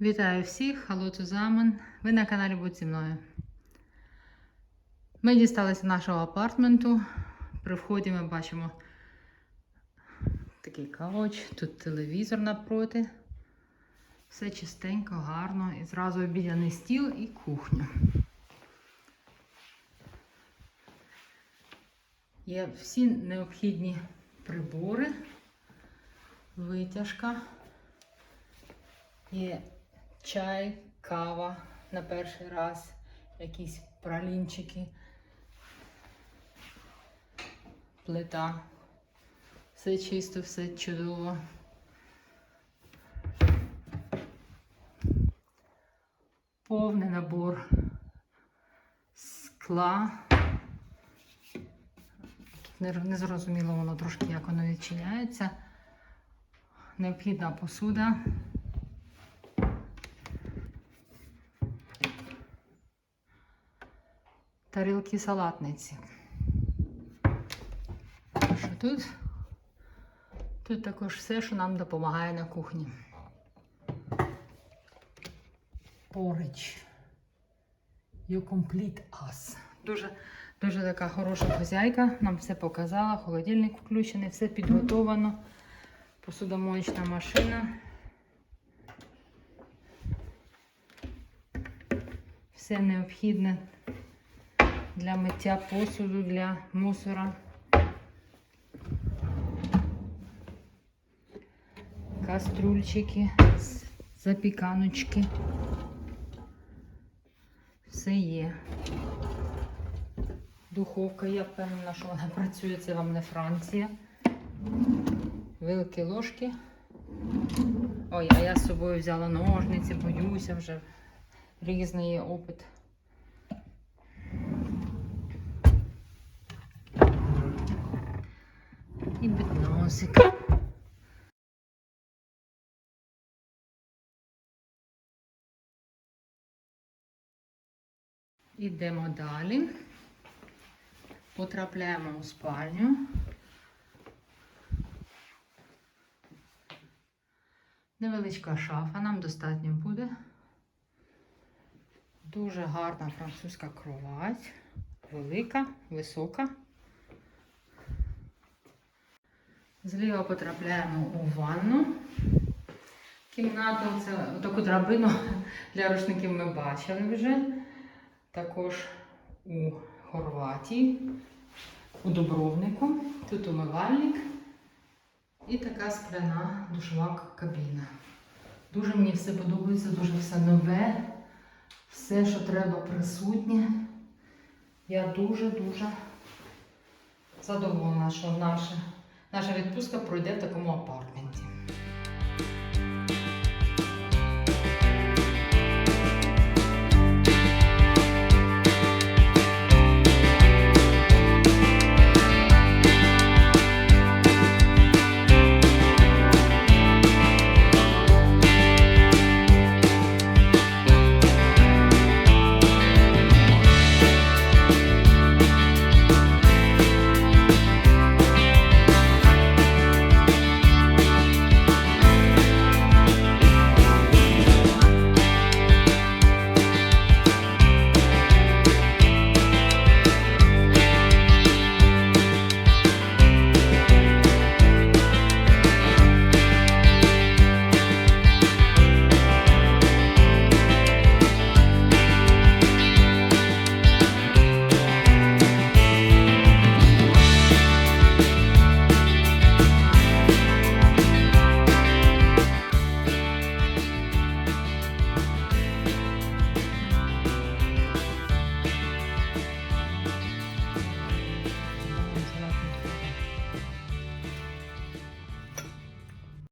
Вітаю всіх, hallo zusammen. Ви на каналі Будь зі мною. Ми дісталися нашого апартменту. При вході ми бачимо такий кауч, тут телевізор напроти. Все чистенько, гарно. І зразу обідяний стіл і кухня. Є всі необхідні прибори, витяжка. Є чай, кава на перший раз, якісь пралінчики, плита. Все чисто, все чудово. Повний набор скла. Не, не зрозуміло воно трошки, як воно відчиняється. Необхідна посуда. Тарілки салатниці. Що тут? Тут також все, що нам допомагає на кухні. Порич. You complete us. Дуже, дуже така хороша хазяйка. Нам все показала. Холодильник включений, все підготовано. Посудомоєчна машина. Все необхідне для миття посуду, для мусора. Каструльчики, запіканочки. Все є. Духовка, я впевнена, що вона працює, це вам не Франція. Вилки, ложки. Ой, а я з собою взяла ножниці, боюся вже. Різний є опит. І підносик. Ідемо далі. Потрапляємо у спальню. Невеличка шафа, нам достатньо буде. Дуже гарна французька кровать. Велика, висока. Зліва потрапляємо у ванну. Кімнату, це таку драбину для рушників ми бачили вже. Також у Хорватії, у Дубровнику. Тут умивальник і така скляна душова кабіна. Дуже мені все подобається, дуже все нове, все, що треба, присутнє. Я дуже-дуже задоволена, що наша, наша відпустка пройде в такому апартменті.